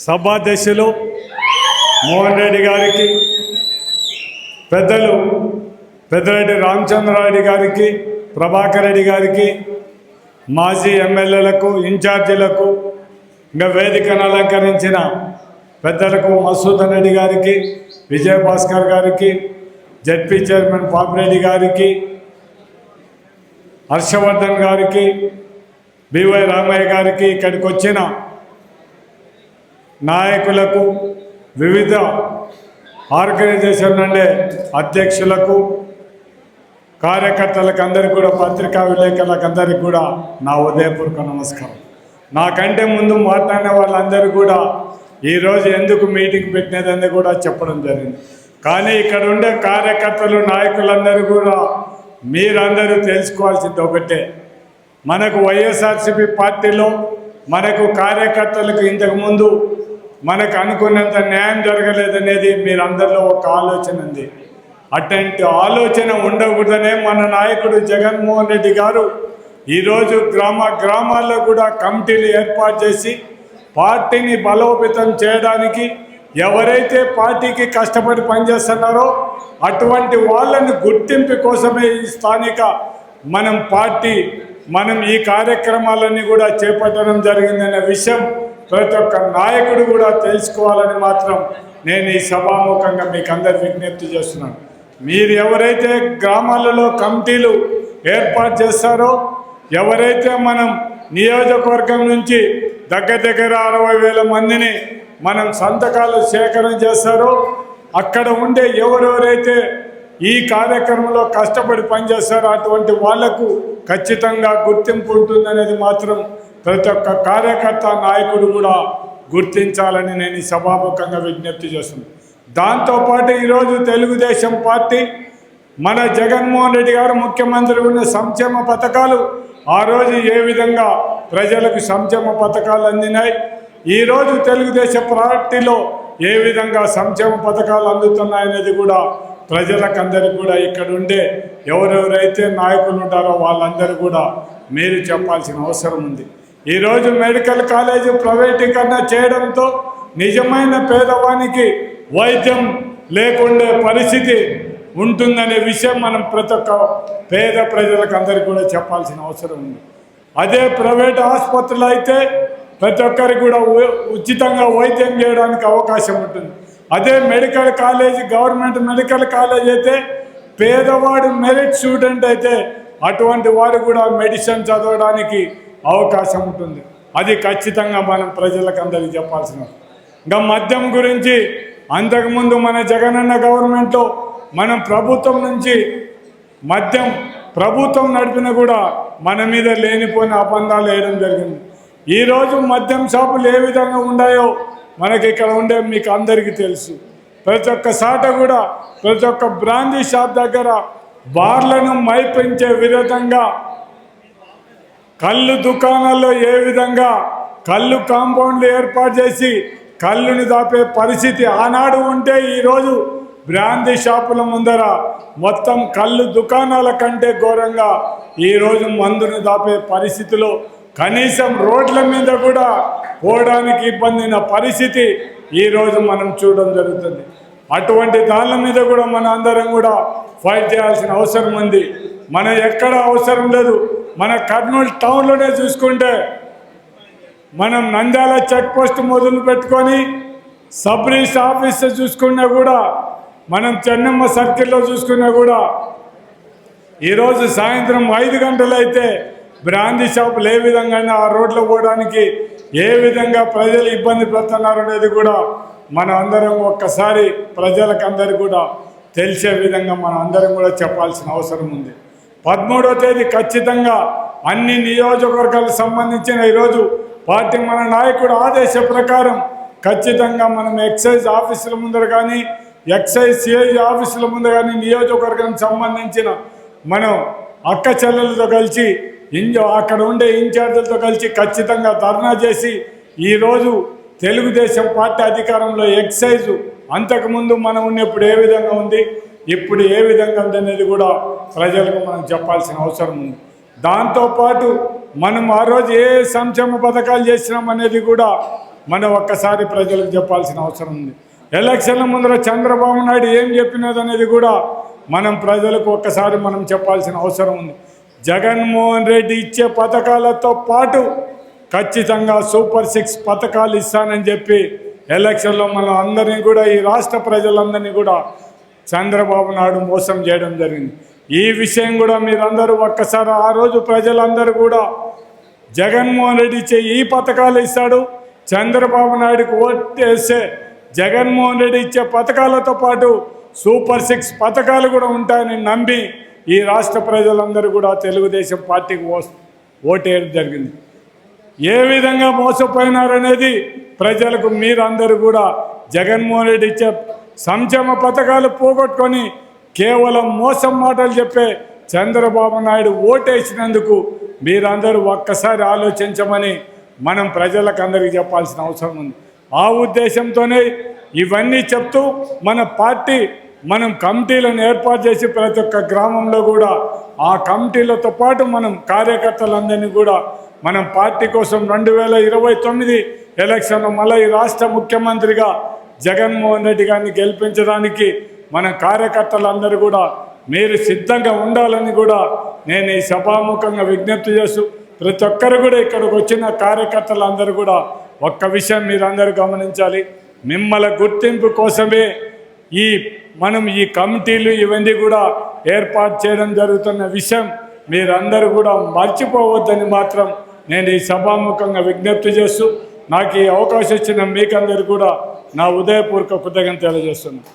సభాధ్యక్షులు మోహన్ రెడ్డి గారికి పెద్దలు పెద్దరెడ్డి రామచంద్రారెడ్డి గారికి ప్రభాకర్ రెడ్డి గారికి మాజీ ఎమ్మెల్యేలకు ఇన్ఛార్జీలకు ఇంకా వేదికను అలంకరించిన పెద్దలకు మసూదన్ రెడ్డి గారికి విజయభాస్కర్ గారికి జడ్పీ చైర్మన్ పాపిరెడ్డి గారికి హర్షవర్ధన్ గారికి బివై రామయ్య గారికి ఇక్కడికి వచ్చిన నాయకులకు వివిధ ఆర్గనైజేషన్ నుండే అధ్యక్షులకు కార్యకర్తలకు అందరికీ కూడా పత్రికా విలేకరులకు అందరికీ కూడా నా ఉదయపూర్వక నమస్కారం. నాకంటే ముందు మాట్లాడిన వాళ్ళందరూ కూడా ఈరోజు ఎందుకు మీటింగ్ పెట్టినదని కూడా చెప్పడం జరిగింది. కానీ ఇక్కడ ఉండే కార్యకర్తలు నాయకులందరూ కూడా మీరందరూ తెలుసుకోవాల్సింది ఒకటే. మనకు వైఎస్ఆర్సీపీ పార్టీలో మనకు కార్యకర్తలకు ఇంతకుముందు మనకు అనుకున్నంత న్యాయం జరగలేదనేది మీరందరిలో ఒక ఆలోచన ఉంది. అటువంటి ఆలోచన ఉండకూడదనే మన నాయకుడు జగన్మోహన్ రెడ్డి గారు ఈరోజు గ్రామ గ్రామాల్లో కూడా కమిటీలు ఏర్పాటు చేసి పార్టీని బలోపేతం చేయడానికి ఎవరైతే పార్టీకి కష్టపడి పనిచేస్తున్నారో అటువంటి వాళ్ళని గుర్తింపు కోసమే ఈ స్థానిక మనం పార్టీ మనం ఈ కార్యక్రమాలన్నీ కూడా చేపట్టడం జరిగిందనే విషయం ప్రతి ఒక్క నాయకుడు కూడా తెలుసుకోవాలని మాత్రం నేను ఈ సభాముఖంగా మీకు అందరు విజ్ఞప్తి చేస్తున్నాను. మీరు ఎవరైతే గ్రామాలలో కమిటీలు ఏర్పాటు చేస్తారో ఎవరైతే మనం నియోజకవర్గం నుంచి దగ్గర దగ్గర అరవై వేల మందిని మనం సంతకాలు సేకరణ చేస్తారో అక్కడ ఉండే ఎవరెవరైతే ఈ కార్యక్రమంలో కష్టపడి పనిచేస్తారో అటువంటి వాళ్ళకు ఖచ్చితంగా గుర్తింపు ఉంటుందనేది మాత్రం ప్రతి ఒక్క కార్యకర్త నాయకుడు కూడా గుర్తించాలని నేను సభాముఖంగా విజ్ఞప్తి చేస్తున్నాను దాంతోపాటు ఈరోజు తెలుగుదేశం పార్టీ మన జగన్మోహన్ రెడ్డి గారు ముఖ్యమంత్రి ఉన్న సంక్షేమ పథకాలు ఆ రోజు ఏ విధంగా ప్రజలకు సంక్షేమ పథకాలు అందినాయి ఈరోజు తెలుగుదేశం పార్టీలో ఏ విధంగా సంక్షేమ పథకాలు అందుతున్నాయనేది కూడా ప్రజలకందరికీ కూడా ఇక్కడ ఉండే ఎవరెవరైతే నాయకులు ఉంటారో వాళ్ళందరూ కూడా మీరు చెప్పాల్సిన అవసరం ఉంది. ఈరోజు మెడికల్ కాలేజీ ప్రైవేటీకరణ చేయడంతో నిజమైన పేదవానికి వైద్యం లేకుండే పరిస్థితి ఉంటుందనే విషయం మనం ప్రతి ఒక్క పేద ప్రజలకు అందరికీ కూడా చెప్పాల్సిన అవసరం ఉంది. అదే ప్రైవేట్ ఆసుపత్రులు అయితే ప్రతి ఒక్కరికి కూడా ఉ- ఉచితంగా వైద్యం చేయడానికి అవకాశం ఉంటుంది. అదే medical college government medical college అయితే పేదవాడు మెరిట్ స్టూడెంట్ అయితే అటువంటి వాడు కూడా మెడిసిన్ చదవడానికి అవకాశం ఉంటుంది. అది ఖచ్చితంగా మనం ప్రజలకు అందరికీ చెప్పాల్సిన ఇంకా మద్యం గురించి అంతకుముందు మన జగనన్న గవర్నమెంట్లో మనం ప్రభుత్వం నుంచి మద్యం ప్రభుత్వం నడిపిన కూడా మన మీద లేనిపోయిన అబంధాలు వేయడం జరిగింది. ఈరోజు మద్యం షాపులు ఏ విధంగా ఉన్నాయో మనకి ఇక్కడ ఉండే మీకు అందరికీ తెలుసు. ప్రతి ఒక్క సాట కూడా ప్రతి ఒక్క బ్రాందీ షాప్ దగ్గర బార్లను మైపించే విధంగా కళ్ళు దుకాణాల్లో ఏ విధంగా కళ్ళు కాంపౌండ్లు ఏర్పాటు చేసి కళ్ళుని దాపే పరిస్థితి ఆనాడు ఉంటే ఈరోజు బ్రాందీ షాపుల ముందర మొత్తం కళ్ళు దుకాణాల కంటే ఘోరంగా ఈరోజు మందుని దాపే పరిస్థితిలో కనీసం రోడ్ల మీద కూడా పోవడానికి ఇబ్బందిన పరిస్థితి ఈరోజు మనం చూడడం జరుగుతుంది. అటువంటి దాని మీద కూడా మన అందరం కూడా ఫైట్ చేయాల్సిన అవసరం ఉంది. మన ఎక్కడ అవసరం లేదు. మన కర్నూలు టౌన్లోనే చూసుకుంటే మనం నంద్యాల చెక్ పోస్ట్ మొదలు పెట్టుకొని సబ్రీస్ ఆఫీస్ చూసుకున్నా కూడా మనం చెన్నమ్మ సర్కిల్లో చూసుకున్నా కూడా ఈరోజు సాయంత్రం ఐదు గంటలు అయితే బ్రాందీ షాపులు ఏ విధంగా ఆ రోడ్లో పోవడానికి ఏ విధంగా ప్రజలు ఇబ్బంది పడుతున్నారు అనేది కూడా మన అందరం ఒక్కసారి ప్రజలకు అందరికీ కూడా తెలిసే విధంగా మన అందరం కూడా చెప్పాల్సిన అవసరం ఉంది. పదమూడవ తేదీ ఖచ్చితంగా అన్ని నియోజకవర్గాలకు సంబంధించిన ఈరోజు పార్టీ మన నాయకుడు ఆదేశ ప్రకారం ఖచ్చితంగా మనం ఎక్సైజ్ ఆఫీసుల ముందర కానీ ఎక్సైజ్ సిఐ ఆఫీసుల ముందర కానీ నియోజకవర్గానికి సంబంధించిన మనం అక్క చెల్లెలతో కలిసి ఇంజ అక్కడ ఉండే ఇన్ఛార్జీలతో కలిసి ఖచ్చితంగా ధర్నా చేసి ఈరోజు తెలుగుదేశం పార్టీ అధికారంలో ఎక్సైజు అంతకుముందు మనం ఉన్నప్పుడు ఏ విధంగా ఉంది? ఇప్పుడు ఏ విధంగా ఉందనేది అనేది కూడా ప్రజలకు మనం చెప్పాల్సిన అవసరం ఉంది. దాంతోపాటు మనం ఆ రోజు ఏ సంక్షేమ పథకాలు చేసినాం అనేది కూడా మనం ఒక్కసారి ప్రజలకు చెప్పాల్సిన అవసరం ఉంది. ఎలక్షన్ల ముందర చంద్రబాబు నాయుడు ఏం చెప్పినదనేది కూడా మనం ప్రజలకు ఒక్కసారి మనం చెప్పాల్సిన అవసరం ఉంది. జగన్మోహన్ రెడ్డి ఇచ్చే పథకాలతో పాటు ఖచ్చితంగా సూపర్ సిక్స్ పథకాలు ఇస్తానని చెప్పి ఎలక్షన్లో మనం అందరినీ కూడా ఈ రాష్ట్ర ప్రజలందరినీ కూడా చంద్రబాబు నాయుడు మోసం చేయడం జరిగింది. ఈ విషయం కూడా మీరందరూ ఒక్కసారి ఆ రోజు ప్రజలందరూ కూడా జగన్మోహన్ రెడ్డి ఇచ్చే ఈ పథకాలు ఇస్తాడు. చంద్రబాబు నాయుడుకి ఓటేస్తే జగన్మోహన్ రెడ్డి ఇచ్చే పథకాలతో పాటు సూపర్ సిక్స్ పథకాలు కూడా ఉంటాయని నమ్మి ఈ రాష్ట్ర ప్రజలందరూ కూడా తెలుగుదేశం పార్టీకి ఓ ఓటేయడం జరిగింది. ఏ విధంగా మోసపోయినారనేది ప్రజలకు మీరందరూ కూడా జగన్మోహన్ రెడ్డి ఇచ్చే సంక్షేమ పథకాలు పోగొట్టుకొని కేవలం మోసం మాటలు చెప్పే చంద్రబాబు నాయుడు ఓటేసినందుకు మీరందరూ ఒక్కసారి ఆలోచించమని మనం ప్రజలకు అందరికీ చెప్పాల్సిన అవసరం ఉంది. ఆ ఉద్దేశంతోనే ఇవన్నీ చెప్తూ మన పార్టీ మనం కమిటీలను ఏర్పాటు చేసి ప్రతి ఒక్క గ్రామంలో కూడా ఆ కమిటీలతో పాటు మనం కార్యకర్తలందరినీ కూడా మనం పార్టీ కోసం రెండు వేల ఇరవై తొమ్మిది ఎలక్షన్లో మళ్ళీ రాష్ట్ర ముఖ్యమంత్రిగా జగన్మోహన్ రెడ్డి గారిని గెలిపించడానికి మన కార్యకర్తలందరూ కూడా మీరు సిద్ధంగా ఉండాలని కూడా నేను ఈ సభాముఖంగా విజ్ఞప్తి చేస్తూ ప్రతి ఒక్కరు కూడా ఇక్కడికి వచ్చిన కార్యకర్తలందరూ కూడా ఒక్క విషయం మీరందరూ గమనించాలి. మిమ్మల గుర్తింపు కోసమే ఈ మనం ఈ కమిటీలు ఇవన్నీ కూడా ఏర్పాటు చేయడం జరుగుతున్న విషయం మీరందరూ కూడా మర్చిపోవద్దని మాత్రం నేను ఈ సభాముఖంగా విజ్ఞప్తి చేస్తూ నాకు ఈ అవకాశం ఇచ్చిన మీకందరూ కూడా నా ఉదయపూర్వక కృతజ్ఞత తెలియజేస్తున్నాను.